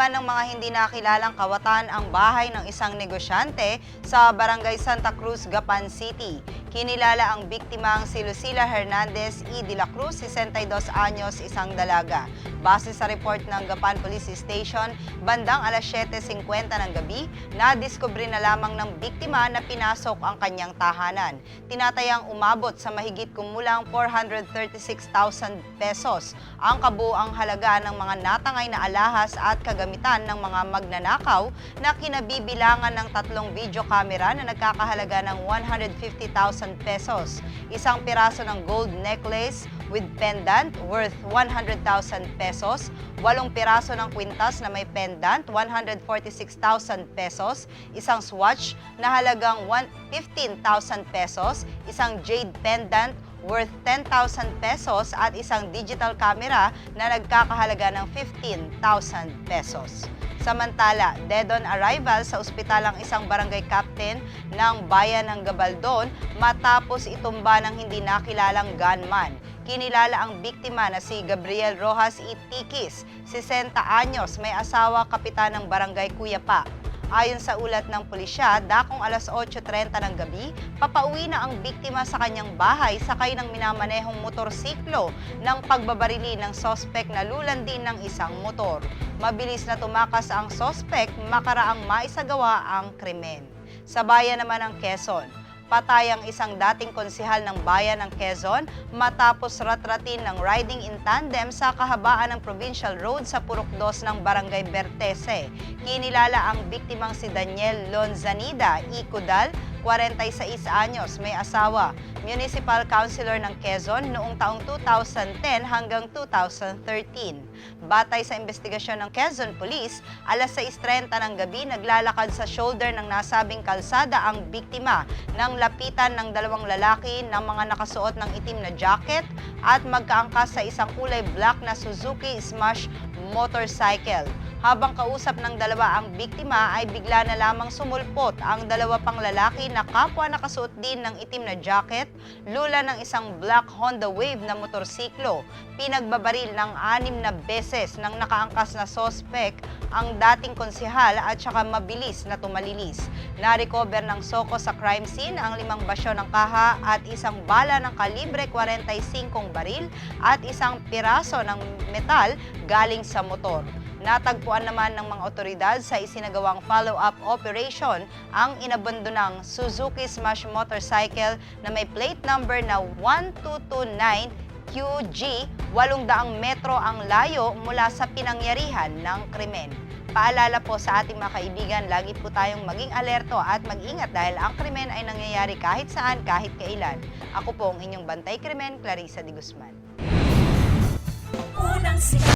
Tinilaban ng mga hindi nakilalang kawatan ang bahay ng isang negosyante sa Barangay Santa Cruz, Gapan City. Kinilala ang biktima ang si Lucila Hernandez E. de la Cruz, 62 anyos, isang dalaga. Base sa report ng Gapan Police Station, bandang alas 7.50 ng gabi, nadiskubre na lamang ng biktima na pinasok ang kanyang tahanan. Tinatayang umabot sa mahigit kumulang 436,000 pesos ang kabuang halaga ng mga natangay na alahas at kagamitan ng mga magnanakaw na kinabibilangan ng tatlong video camera na nagkakahalaga ng 150,000 pesos, isang piraso ng gold necklace with pendant worth 100,000 pesos, walong piraso ng kwintas na may pendant 146,000 pesos, isang swatch na halagang 1 15,000 pesos, isang jade pendant worth 10,000 pesos. At isang digital camera na nagkakahalaga ng 15,000 pesos. Samantala, dead on arrival sa ospital ang isang barangay captain ng bayan ng Gabaldon matapos itumba ng hindi nakilalang gunman. Kinilala ang biktima na si Gabriel Rojas Itikis, 60 anyos, may asawa kapitan ng barangay Kuyapa. Ayon sa ulat ng pulisya, dakong alas 8.30 ng gabi, papauwi na ang biktima sa kanyang bahay sakay ng minamanehong motorsiklo ng pagbabarili ng sospek na lulandi ng isang motor. Mabilis na tumakas ang sospek makaraang maisagawa ang krimen. Sa bayan naman ng Quezon, patay ang isang dating konsihal ng bayan ng Quezon matapos ratratin ng riding in tandem sa kahabaan ng provincial road sa Purok 2 ng Barangay Bertese. Kinilala ang biktimang si Daniel Lonzanida Icudal, 46 anyos, may asawa, municipal councilor ng Quezon noong taong 2010 hanggang 2013. Batay sa investigasyon ng Quezon Police, alas 6.30 ng gabi naglalakad sa shoulder ng nasabing kalsada ang biktima nang lapitan ng dalawang lalaki ng mga nakasuot ng itim na jacket at magkaangkas sa isang kulay black na Suzuki Smash motorcycle. Habang kausap ng dalawa ang biktima ay bigla na lamang sumulpot ang dalawa pang lalaki na kapwa nakasuot din ng itim na jacket, lula ng isang black Honda Wave na motorsiklo. Pinagbabaril ng anim na beses ng nakaangkas na sospek ang dating konsihal at saka mabilis na tumalilis. Na-recover ng Soko sa crime scene ang limang basyo ng kaha at isang bala ng kalibre 45 baril at isang piraso ng metal galing sa motor. Natagpuan naman ng mga otoridad sa isinagawang follow-up operation ang inabandonang Suzuki Smash motorcycle na may plate number na 1229 QG, 800 metro ang layo mula sa pinangyarihan ng krimen. Paalala po sa ating mga kaibigan, lagi po tayong maging alerto at mag-ingat dahil ang krimen ay nangyayari kahit saan, kahit kailan. Ako po ang inyong bantay krimen, Clarissa de Guzman. Unang.